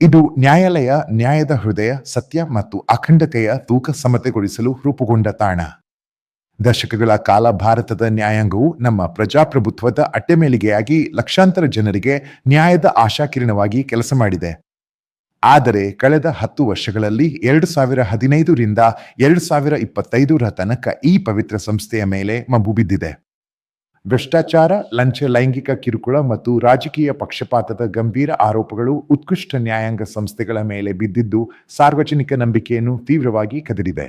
ಇದು ನ್ಯಾಯಾಲಯ, ನ್ಯಾಯದ ಹೃದಯ, ಸತ್ಯ ಮತ್ತು ಅಖಂಡತೆಯ ತೂಕ ಸಮತೆಗೊಳಿಸಲು ರೂಪುಗೊಂಡ ತಾಣ. ದಶಕಗಳ ಕಾಲ ಭಾರತದ ನ್ಯಾಯಾಂಗವು ನಮ್ಮ ಪ್ರಜಾಪ್ರಭುತ್ವದ ಅಟ್ಟೆಮೇಲಿಗೆಯಾಗಿ ಲಕ್ಷಾಂತರ ಜನರಿಗೆ ನ್ಯಾಯದ ಆಶಾಕಿರಣವಾಗಿ ಕೆಲಸ ಮಾಡಿದೆ. ಆದರೆ ಕಳೆದ ಹತ್ತು ವರ್ಷಗಳಲ್ಲಿ ಎರಡು ಸಾವಿರ ಹದಿನೈದರಿಂದ ಎರಡು ಸಾವಿರ ಇಪ್ಪತ್ತೈದರ ತನಕ ಈ ಪವಿತ್ರ ಸಂಸ್ಥೆಯ ಮೇಲೆ ಮಬ್ಬು ಬಿದ್ದಿದೆ. ಭ್ರಷ್ಟಾಚಾರ, ಲಂಚ, ಲೈಂಗಿಕ ಕಿರುಕುಳ ಮತ್ತು ರಾಜಕೀಯ ಪಕ್ಷಪಾತದ ಗಂಭೀರ ಆರೋಪಗಳು ಉತ್ಕೃಷ್ಟ ನ್ಯಾಯಾಂಗ ಸಂಸ್ಥೆಗಳ ಮೇಲೆ ಬಿದ್ದಿದ್ದು ಸಾರ್ವಜನಿಕ ನಂಬಿಕೆಯನ್ನು ತೀವ್ರವಾಗಿ ಕದಡಿದೆ.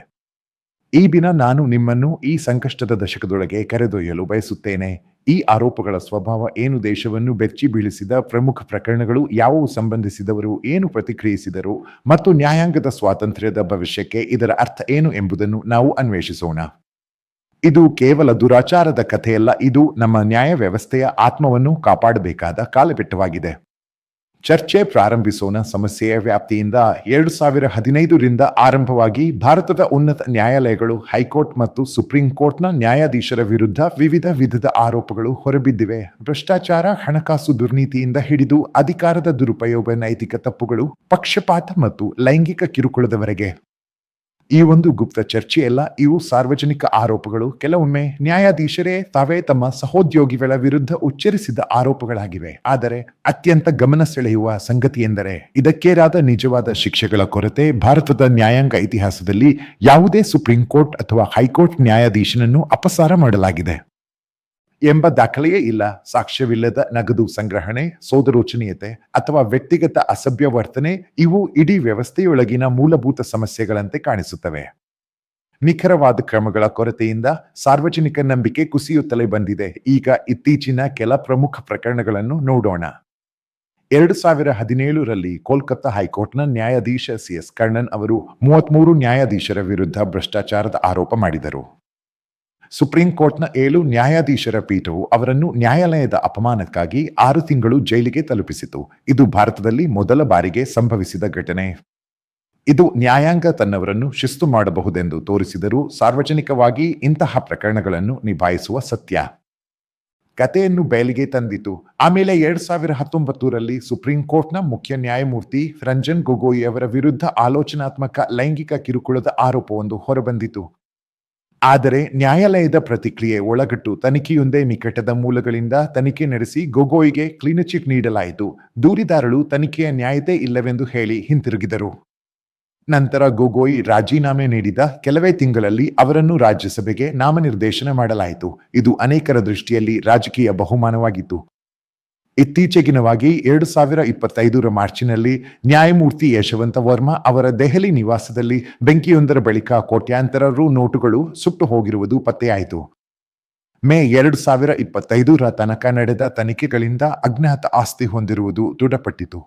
ಈ ದಿನ ನಾನು ನಿಮ್ಮನ್ನು ಈ ಸಂಕಷ್ಟದ ದಶಕದೊಳಗೆ ಕರೆದೊಯ್ಯಲು ಬಯಸುತ್ತೇನೆ. ಈ ಆರೋಪಗಳ ಸ್ವಭಾವ ಏನು, ದೇಶವನ್ನು ಬೆಚ್ಚಿ ಬೀಳಿಸಿದ ಪ್ರಮುಖ ಪ್ರಕರಣಗಳು ಯಾವುವು ಸಂಬಂಧಿಸಿದವರು ಏನು ಪ್ರತಿಕ್ರಿಯಿಸಿದರು ಮತ್ತು ನ್ಯಾಯಾಂಗದ ಸ್ವಾತಂತ್ರ್ಯದ ಭವಿಷ್ಯಕ್ಕೆ ಇದರ ಅರ್ಥ ಏನು ಎಂಬುದನ್ನು ನಾವು ಅನ್ವೇಷಿಸೋಣ. ಇದು ಕೇವಲ ದುರಾಚಾರದ ಕಥೆಯಲ್ಲ, ಇದು ನಮ್ಮ ನ್ಯಾಯ ವ್ಯವಸ್ಥೆಯ ಆತ್ಮವನ್ನು ಕಾಪಾಡಬೇಕಾದ ಕಾಲಘಟ್ಟವಾಗಿದೆ. ಚರ್ಚೆ ಪ್ರಾರಂಭಿಸೋಣ. ಸಮಸ್ಯೆಯ ವ್ಯಾಪ್ತಿಯಿಂದ ಎರಡು ಸಾವಿರ ಹದಿನೈದರಿಂದ ಆರಂಭವಾಗಿ ಭಾರತದ ಉನ್ನತ ನ್ಯಾಯಾಲಯಗಳು, ಹೈಕೋರ್ಟ್ ಮತ್ತು ಸುಪ್ರೀಂ ಕೋರ್ಟ್ನ ನ್ಯಾಯಾಧೀಶರ ವಿರುದ್ಧ ವಿವಿಧ ವಿಧದ ಆರೋಪಗಳು ಹೊರಬಿದ್ದಿವೆ. ಭ್ರಷ್ಟಾಚಾರ, ಹಣಕಾಸು ದುರ್ನೀತಿಯಿಂದ ಹಿಡಿದು ಅಧಿಕಾರದ ದುರುಪಯೋಗ, ನೈತಿಕ ತಪ್ಪುಗಳು, ಪಕ್ಷಪಾತ ಮತ್ತು ಲೈಂಗಿಕ ಕಿರುಕುಳದವರೆಗೆ. ಈ ಒಂದು ಗುಪ್ತ ಚರ್ಚೆಯಲ್ಲ ಇವು ಸಾರ್ವಜನಿಕ ಆರೋಪಗಳು. ಕೆಲವೊಮ್ಮೆ ನ್ಯಾಯಾಧೀಶರೇ ತಾವೇ ತಮ್ಮ ಸಹೋದ್ಯೋಗಿಗಳ ವಿರುದ್ಧ ಉಚ್ಚರಿಸಿದ ಆರೋಪಗಳಾಗಿವೆ. ಆದರೆ ಅತ್ಯಂತ ಗಮನ ಸೆಳೆಯುವ ಸಂಗತಿ ಎಂದರೆ, ಇದಕ್ಕೇರಾದ ನಿಜವಾದ ಶಿಕ್ಷೆಗಳ ಕೊರತೆ ಭಾರತದ ನ್ಯಾಯಾಂಗ ಇತಿಹಾಸದಲ್ಲಿ ಯಾವುದೇ ಸುಪ್ರೀಂ ಕೋರ್ಟ್ ಅಥವಾ ಹೈಕೋರ್ಟ್ ನ್ಯಾಯಾಧೀಶನನ್ನು ಅಪಸಾರ ಮಾಡಲಾಗಿದೆ. ಎಂಬ ದಾಖಲೆಯೇ ಇಲ್ಲ. ಸಾಕ್ಷ್ಯವಿಲ್ಲದ ನಗದು ಸಂಗ್ರಹಣೆ, ಸೋದರೋಚನೀಯತೆ ಅಥವಾ ವ್ಯಕ್ತಿಗತ ಅಸಭ್ಯ ವರ್ತನೆ, ಇವು ಇಡೀ ವ್ಯವಸ್ಥೆಯೊಳಗಿನ ಮೂಲಭೂತ ಸಮಸ್ಯೆಗಳಂತೆ ಕಾಣಿಸುತ್ತವೆ. ನಿಖರವಾದ ಕ್ರಮಗಳ ಕೊರತೆಯಿಂದ ಸಾರ್ವಜನಿಕ ನಂಬಿಕೆ ಕುಸಿಯುತ್ತಲೇ ಬಂದಿದೆ. ಈಗ ಇತ್ತೀಚಿನ ಕೆಲ ಪ್ರಮುಖ ಪ್ರಕರಣಗಳನ್ನು ನೋಡೋಣ. ಎರಡು ಸಾವಿರ ಹದಿನೇಳರಲ್ಲಿ ಕೋಲ್ಕತ್ತಾ ಹೈಕೋರ್ಟ್ನ ನ್ಯಾಯಾಧೀಶ ಸಿ ಎಸ್ ಕರ್ಣನ್ ಅವರು ಮೂವತ್ಮೂರು ನ್ಯಾಯಾಧೀಶರ ವಿರುದ್ಧ ಭ್ರಷ್ಟಾಚಾರದ ಆರೋಪ ಮಾಡಿದರು. ಸುಪ್ರೀಂ ಕೋರ್ಟ್ನ ಏಳು ನ್ಯಾಯಾಧೀಶರ ಪೀಠವು ಅವರನ್ನು ನ್ಯಾಯಾಲಯದ ಅಪಮಾನಕ್ಕಾಗಿ ಆರು ತಿಂಗಳು ಜೈಲಿಗೆ ತಲುಪಿಸಿತು. ಇದು ಭಾರತದಲ್ಲಿ ಮೊದಲ ಬಾರಿಗೆ ಸಂಭವಿಸಿದ ಘಟನೆ. ಇದು ನ್ಯಾಯಾಂಗ ತನ್ನವರನ್ನು ಶಿಸ್ತು ಮಾಡಬಹುದೆಂದು ತೋರಿಸಿದರೂ ಸಾರ್ವಜನಿಕವಾಗಿ ಇಂತಹ ಪ್ರಕರಣಗಳನ್ನು ನಿಭಾಯಿಸುವ ಸತ್ಯ. ಕಥೆಯನ್ನು ಬಯಲಿಗೆ ತಂದಿತು. ಆಮೇಲೆ ಎರಡ್ ಸಾವಿರ ಹತ್ತೊಂಬತ್ತರಲ್ಲಿ ಸುಪ್ರೀಂ ಕೋರ್ಟ್ನ ಮುಖ್ಯ ನ್ಯಾಯಮೂರ್ತಿ ರಂಜನ್ ಗೊಗೊಯಿ ಅವರ ವಿರುದ್ಧ ಆಲೋಚನಾತ್ಮಕ ಲೈಂಗಿಕ ಕಿರುಕುಳದ ಆರೋಪವೊಂದು ಹೊರಬಂದಿತು. ಆದರೆ ನ್ಯಾಯಾಲಯದ ಪ್ರತಿಕ್ರಿಯೆ ಒಳಗಟ್ಟು ತನಿಖೆಯೊಂದೇ ನಿಕಟದ ಮೂಲಗಳಿಂದ ತನಿಖೆ ನಡೆಸಿ ಗೊಗೋಯ್ಗೆ ಕ್ಲೀನ್ ಚಿಟ್ ನೀಡಲಾಯಿತು. ದೂರಿದಾರರು ತನಿಖೆಯ ನ್ಯಾಯತೆ ಇಲ್ಲವೆಂದು ಹೇಳಿ ಹಿಂತಿರುಗಿದರು. ನಂತರ ಗೊಗೋಯ್ ರಾಜೀನಾಮೆ ನೀಡಿದ ಕೆಲವೇ ತಿಂಗಳಲ್ಲಿ ಅವರನ್ನು ರಾಜ್ಯಸಭೆಗೆ ನಾಮನಿರ್ದೇಶನ ಮಾಡಲಾಯಿತು. ಇದು ಅನೇಕರ ದೃಷ್ಟಿಯಲ್ಲಿ ರಾಜಕೀಯ ಬಹುಮಾನವಾಗಿತ್ತು. ಇತ್ತೀಚೆಗಿನವಾಗಿ ಎರಡು ಸಾವಿರ ಇಪ್ಪತ್ತೈದರ ಮಾರ್ಚಿನಲ್ಲಿ ನ್ಯಾಯಮೂರ್ತಿ ಯಶವಂತ ವರ್ಮಾ ಅವರ ದೆಹಲಿ ನಿವಾಸದಲ್ಲಿ ಬೆಂಕಿಯೊಂದರ ಬಳಿಕ ಕೋಟ್ಯಾಂತರ ರು ನೋಟುಗಳು ಸುಟ್ಟು ಹೋಗಿರುವುದು ಪತ್ತೆಯಾಯಿತು. ಮೇ ಎರಡು ಸಾವಿರ ಇಪ್ಪತ್ತೈದರ ತನಕ ನಡೆದ ತನಿಖೆಗಳಿಂದ ಅಜ್ಞಾತ ಆಸ್ತಿ ಹೊಂದಿರುವುದು ದೃಢಪಟ್ಟಿತು.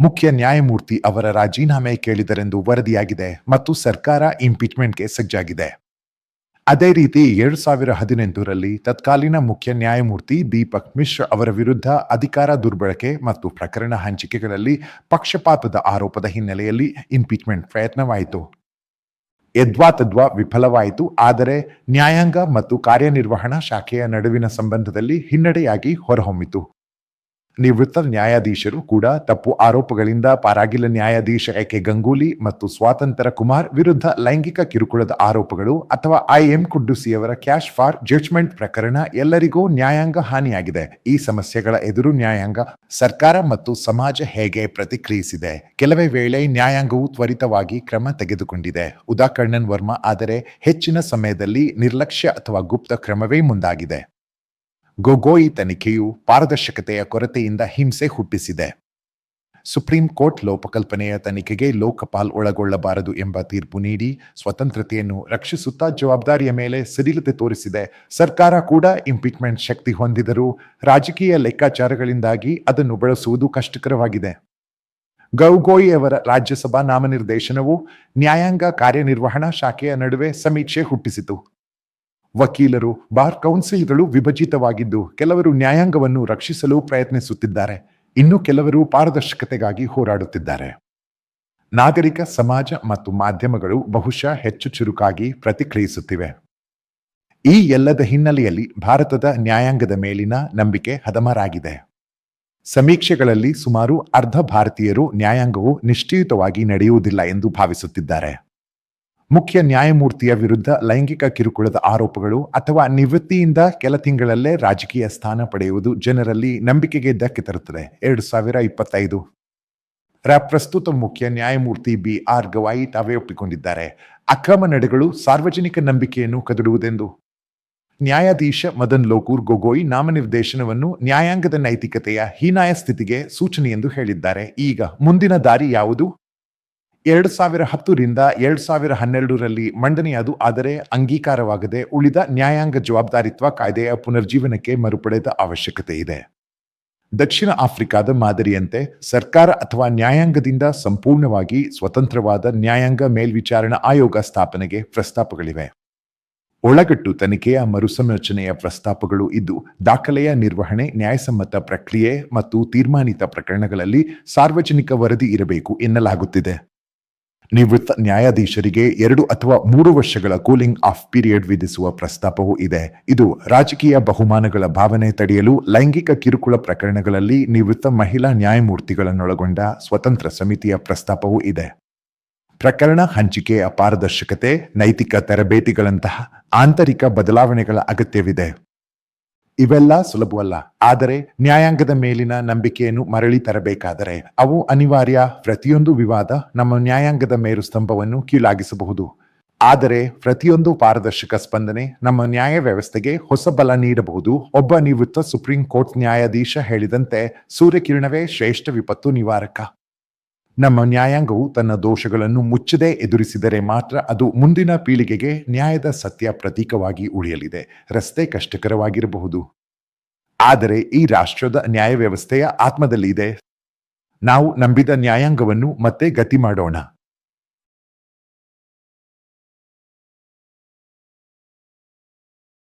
ಮುಖ್ಯ ನ್ಯಾಯಮೂರ್ತಿ ಅವರ ರಾಜೀನಾಮೆ ಕೇಳಿದರೆಂದು ವರದಿಯಾಗಿದೆ ಮತ್ತು ಸರ್ಕಾರ ಇಂಪೀಚ್ಮೆಂಟ್ಗೆ ಸಜ್ಜಾಗಿದೆ. ಅದೇ ರೀತಿ ಎರಡು ಸಾವಿರ ಹದಿನೆಂಟರಲ್ಲಿ ತತ್ಕಾಲೀನ ಮುಖ್ಯ ನ್ಯಾಯಮೂರ್ತಿ ದೀಪಕ್ ಮಿಶ್ರಾ ಅವರ ವಿರುದ್ಧ ಅಧಿಕಾರ ದುರ್ಬಳಕೆ ಮತ್ತು ಪ್ರಕರಣ ಹಂಚಿಕೆಗಳಲ್ಲಿ ಪಕ್ಷಪಾತದ ಆರೋಪದ ಹಿನ್ನೆಲೆಯಲ್ಲಿ ಇಂಪೀಚ್ಮೆಂಟ್ ಪ್ರಯತ್ನವಾಯಿತು. ಯದ್ವಾತದ್ವಾ ವಿಫಲವಾಯಿತು, ಆದರೆ ನ್ಯಾಯಾಂಗ ಮತ್ತು ಕಾರ್ಯನಿರ್ವಹಣಾ ಶಾಖೆಯ ನಡುವಿನ ಸಂಬಂಧದಲ್ಲಿ ಹಿನ್ನಡೆಯಾಗಿ ಹೊರಹೊಮ್ಮಿತು. ನಿವೃತ್ತ ನ್ಯಾಯಾಧೀಶರು ಕೂಡ ತಪ್ಪು ಆರೋಪಗಳಿಂದ ಪಾರಾಗಿಲ್ಲ ನ್ಯಾಯಾಧೀಶ ಎಕೆ ಗಂಗೂಲಿ ಮತ್ತು ಸ್ವಾತಂತ್ರ್ಯ ಕುಮಾರ್ ವಿರುದ್ಧ ಲೈಂಗಿಕ ಕಿರುಕುಳದ ಆರೋಪಗಳು ಅಥವಾ ಐ ಎಂ ಕುಡ್ಡುಸಿಯವರ ಕ್ಯಾಶ್ ಫಾರ್ ಜಡ್ಜ್ಮೆಂಟ್ ಪ್ರಕರಣ ಎಲ್ಲರಿಗೂ ನ್ಯಾಯಾಂಗ ಹಾನಿಯಾಗಿದೆ. ಈ ಸಮಸ್ಯೆಗಳ ಎದುರು ನ್ಯಾಯಾಂಗ, ಸರ್ಕಾರ ಮತ್ತು ಸಮಾಜ ಹೇಗೆ ಪ್ರತಿಕ್ರಿಯಿಸಿದೆ? ಕೆಲವೇ ವೇಳೆ ನ್ಯಾಯಾಂಗವು ತ್ವರಿತವಾಗಿ ಕ್ರಮ ತೆಗೆದುಕೊಂಡಿದೆ. ಉದಾಕರ್ಣನ್ ವರ್ಮಾ ಆದರೆ ಹೆಚ್ಚಿನ ಸಮಯದಲ್ಲಿ ನಿರ್ಲಕ್ಷ್ಯ ಅಥವಾ ಗುಪ್ತ ಕ್ರಮವೇ ಮುಂದಾಗಿದೆ. ಗೊಗೋಯಿ ತನಿಖೆಯು ಪಾರದರ್ಶಕತೆಯ ಕೊರತೆಯಿಂದ ಹಿಂಸೆ ಹುಟ್ಟಿಸಿದೆ. ಸುಪ್ರೀಂ ಕೋರ್ಟ್ ಲೋಪಕಲ್ಪನೆಯ ತನಿಖೆಗೆ ಲೋಕಪಾಲ್ ಒಳಗೊಳ್ಳಬಾರದು ಎಂಬ ತೀರ್ಪು ನೀಡಿ ಸ್ವತಂತ್ರತೆಯನ್ನು ರಕ್ಷಿಸುತ್ತಾ ಜವಾಬ್ದಾರಿಯ ಮೇಲೆ ಸಡಿಲತೆ ತೋರಿಸಿದೆ. ಸರ್ಕಾರ ಕೂಡ ಇಂಪೀಚ್ಮೆಂಟ್ ಶಕ್ತಿ ಹೊಂದಿದರೂ ರಾಜಕೀಯ ಲೆಕ್ಕಾಚಾರಗಳಿಂದಾಗಿ ಅದನ್ನು ಬಳಸುವುದು ಕಷ್ಟಕರವಾಗಿದೆ. ಗೌಗೋಯಿ ಅವರ ರಾಜ್ಯಸಭಾ ನಾಮನಿರ್ದೇಶನವು ನ್ಯಾಯಾಂಗ ಕಾರ್ಯನಿರ್ವಹಣಾ ಶಾಖೆಯ ನಡುವೆ ಸಮೀಕ್ಷೆ ಹುಟ್ಟಿಸಿತು. ವಕೀಲರು, ಬಾರ್ ಕೌನ್ಸಿಲ್ಗಳು ವಿಭಜಿತವಾಗಿದ್ದು ಕೆಲವರು ನ್ಯಾಯಾಂಗವನ್ನು ರಕ್ಷಿಸಲು ಪ್ರಯತ್ನಿಸುತ್ತಿದ್ದಾರೆ. ಇನ್ನು ಕೆಲವರು ಪಾರದರ್ಶಕತೆಗಾಗಿ ಹೋರಾಡುತ್ತಿದ್ದಾರೆ. ನಾಗರಿಕ, ಸಮಾಜ ಮತ್ತು ಮಾಧ್ಯಮಗಳು ಬಹುಶಃ ಹೆಚ್ಚು ಚುರುಕಾಗಿ ಪ್ರತಿಕ್ರಿಯಿಸುತ್ತಿವೆ. ಈ ಎಲ್ಲದ ಹಿನ್ನೆಲೆಯಲ್ಲಿ ಭಾರತದ ನ್ಯಾಯಾಂಗದ ಮೇಲಿನ ನಂಬಿಕೆ ಹದಮರಾಗಿದೆ. ಸಮೀಕ್ಷೆಗಳಲ್ಲಿ ಸುಮಾರು ಅರ್ಧ ಭಾರತೀಯರು ನ್ಯಾಯಾಂಗವು ನಿಶ್ಚಿತವಾಗಿ ನಡೆಯುವುದಿಲ್ಲ ಎಂದು ಭಾವಿಸುತ್ತಿದ್ದಾರೆ. ಮುಖ್ಯ ನ್ಯಾಯಮೂರ್ತಿಯ ವಿರುದ್ಧ ಲೈಂಗಿಕ ಕಿರುಕುಳದ ಆರೋಪಗಳು ಅಥವಾ ನಿವೃತ್ತಿಯಿಂದ ಕೆಲ ತಿಂಗಳಲ್ಲೇ ರಾಜಕೀಯ ಸ್ಥಾನ ಪಡೆಯುವುದು ಜನರಲ್ಲಿ ನಂಬಿಕೆಗೆ ಧಕ್ಕೆ ತರುತ್ತದೆ. ಎರಡು ಸಾವಿರ ಇಪ್ಪತ್ತೈದು. ರ ಪ್ರಸ್ತುತ ಮುಖ್ಯ ನ್ಯಾಯಮೂರ್ತಿ ಬಿ. ಆರ್. ಗವಾಯಿ ತಾವೇ ಒಪ್ಪಿಕೊಂಡಿದ್ದಾರೆ. ಅಕ್ರಮ ನಡೆಗಳು ಸಾರ್ವಜನಿಕ ನಂಬಿಕೆಯನ್ನು ಕದಡುವುದೆಂದು. ನ್ಯಾಯಾಧೀಶ ಮದನ್ ಲೋಕೂರ್ ಗೊಗೋಯ್ ನಾಮನಿರ್ದೇಶನವನ್ನು ನ್ಯಾಯಾಂಗದ ನೈತಿಕತೆಯ ಹೀನಾಯ ಸ್ಥಿತಿಗೆ ಸೂಚನೆ ಎಂದು ಹೇಳಿದ್ದಾರೆ. ಈಗ ಮುಂದಿನ ದಾರಿ ಯಾವುದು? ಎರಡು ಸಾವಿರ ಹತ್ತರಿಂದ ಎರಡು ಸಾವಿರ ಹನ್ನೆರಡರಲ್ಲಿ ಮಂಡನೆಯಾದು, ಆದರೆ ಅಂಗೀಕಾರವಾಗದೆ ಉಳಿದ ನ್ಯಾಯಾಂಗ ಜವಾಬ್ದಾರಿತ್ವ ಕಾಯ್ದೆಯ ಪುನರ್ಜೀವನಕ್ಕೆ ಮರುಪಡೆದ ಅವಶ್ಯಕತೆ ಇದೆ. ದಕ್ಷಿಣ ಆಫ್ರಿಕಾದ ಮಾದರಿಯಂತೆ ಸರ್ಕಾರ ಅಥವಾ ನ್ಯಾಯಾಂಗದಿಂದ ಸಂಪೂರ್ಣವಾಗಿ ಸ್ವತಂತ್ರವಾದ ನ್ಯಾಯಾಂಗ ಮೇಲ್ವಿಚಾರಣಾ ಆಯೋಗ ಸ್ಥಾಪನೆಗೆ ಪ್ರಸ್ತಾಪಗಳಿವೆ. ಒಳಗಟ್ಟು ತನಿಖೆಯ ಮರುಸಂರಚನೆಯ ಪ್ರಸ್ತಾಪಗಳು ಇದ್ದು, ದಾಖಲೆಯ ನಿರ್ವಹಣೆ, ನ್ಯಾಯಸಮ್ಮತ ಪ್ರಕ್ರಿಯೆ ಮತ್ತು ತೀರ್ಮಾನಿತ ಪ್ರಕರಣಗಳಲ್ಲಿ ಸಾರ್ವಜನಿಕ ವರದಿ ಇರಬೇಕು ಎನ್ನಲಾಗುತ್ತಿದೆ. ನಿವೃತ್ತ ನ್ಯಾಯಾಧೀಶರಿಗೆ ಎರಡು ಅಥವಾ ಮೂರು ವರ್ಷಗಳ ಕೂಲಿಂಗ್ ಆಫ್ ಪೀರಿಯಡ್ ವಿಧಿಸುವ ಪ್ರಸ್ತಾಪವೂ ಇದೆ. ಇದು ರಾಜಕೀಯ ಬಹುಮಾನಗಳ ಭಾವನೆ ತಡೆಯಲು ಲೈಂಗಿಕ ಕಿರುಕುಳ ಪ್ರಕರಣಗಳಲ್ಲಿ ನಿವೃತ್ತ ಮಹಿಳಾ ನ್ಯಾಯಮೂರ್ತಿಗಳನ್ನೊಳಗೊಂಡ ಸ್ವತಂತ್ರ ಸಮಿತಿಯ ಪ್ರಸ್ತಾಪವೂ ಇದೆ. ಪ್ರಕರಣ ಹಂಚಿಕೆಯ ಪಾರದರ್ಶಕತೆ ನೈತಿಕ ತರಬೇತಿಗಳಂತಹ ಆಂತರಿಕ ಬದಲಾವಣೆಗಳ ಅಗತ್ಯವಿದೆ. ಇವೆಲ್ಲ ಸುಲಭವಲ್ಲ. ಆದರೆ ನ್ಯಾಯಾಂಗದ ಮೇಲಿನ ನಂಬಿಕೆಯನ್ನು ಮರಳಿ ತರಬೇಕಾದರೆ ಅವು ಅನಿವಾರ್ಯ. ಪ್ರತಿಯೊಂದು ವಿವಾದ ನಮ್ಮ ನ್ಯಾಯಾಂಗದ ಮೇರು ಸ್ತಂಭವನ್ನು ಕೀಳಾಗಿಸಬಹುದು. ಆದರೆ ಪ್ರತಿಯೊಂದು ಪಾರದರ್ಶಕ ಸ್ಪಂದನೆ ನಮ್ಮ ನ್ಯಾಯ ವ್ಯವಸ್ಥೆಗೆ ಹೊಸ ಬಲ ನೀಡಬಹುದು. ಒಬ್ಬ ನಿವೃತ್ತ ಸುಪ್ರೀಂ ಕೋರ್ಟ್ ನ್ಯಾಯಾಧೀಶ ಹೇಳಿದಂತೆ ಸೂರ್ಯಕಿರಣವೇ ಶ್ರೇಷ್ಠ ವಿಪತ್ತು ನಿವಾರಕ. ನಮ್ಮ ನ್ಯಾಯಾಂಗವು ತನ್ನ ದೋಷಗಳನ್ನು ಮುಚ್ಚದೆ ಎದುರಿಸಿದರೆ ಮಾತ್ರ ಅದು ಮುಂದಿನ ಪೀಳಿಗೆಗೆ ನ್ಯಾಯದ ಸತ್ಯ ಪ್ರತೀಕವಾಗಿ ಉಳಿಯಲಿದೆ. ರಸ್ತೆ ಕಷ್ಟಕರವಾಗಿರಬಹುದು. ಆದರೆ ಈ ರಾಷ್ಟ್ರದ ನ್ಯಾಯ ವ್ಯವಸ್ಥೆಯ ಆತ್ಮದಲ್ಲಿದೆ. ನಾವು ನಂಬಿದ ನ್ಯಾಯಾಂಗವನ್ನು ಮತ್ತೆ ಗತಿ ಮಾಡೋಣ.